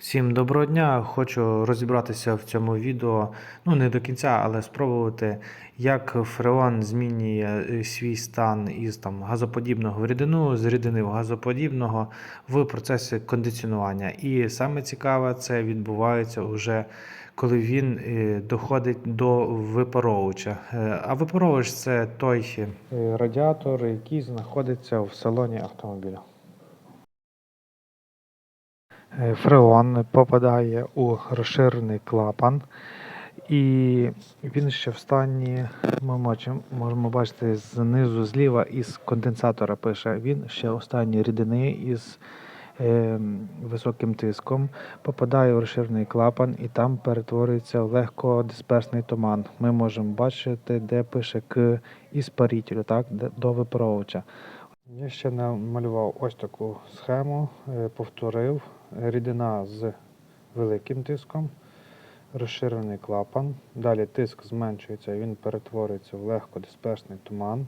Всім доброго дня! Хочу розібратися в цьому відео, ну не до кінця, але спробувати, як фреон змінює е, свій стан із там, газоподібного в рідину, з рідини в газоподібного в процесі кондиціонування. І саме цікаве, це відбувається вже коли він е, доходить до випаровувача. Е, А випаровувач це той радіатор, який знаходиться в салоні автомобіля. Е, Фреон попадає у розширений клапан, і він ще в стані, ми можемо бачити знизу зліва із конденсатора пише, він ще у стані рідини із е, високим тиском, попадає у розширений клапан і там перетворюється в легкодисперсний туман. Ми можемо бачити, де пише к іспарителю, так, до випаровувача. Я ще намалював ось таку схему, е, повторив рідина з великим тиском, розширений клапан. Далі тиск зменшується, він перетворюється в легкодисперсний туман,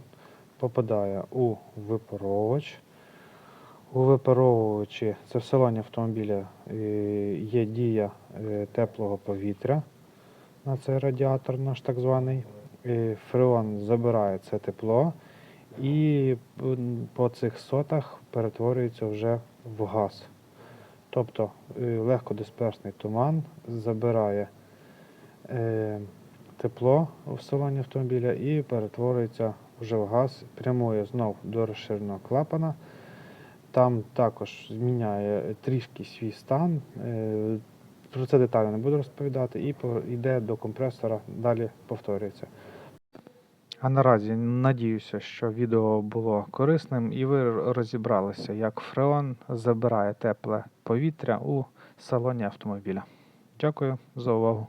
попадає у випаровувач. У випаровувачі, це в салоні автомобіля, е, є дія е, теплого повітря на цей радіатор наш так званий. Фреон забирає це тепло і по цих сотах перетворюється вже в газ. Тобто е, легкодисперсний туман забирає е, тепло в салоні автомобіля і перетворюється вже в газ, прямує знов до розширеного клапана. Там також зміняє трішки свій стан. Е, Про це детально не буду розповідати, і йде до компресора, далі повторюється. А наразі надіюся, що відео було корисним і ви розібралися, як фреон забирає тепле повітря у салоні автомобіля. Дякую за увагу.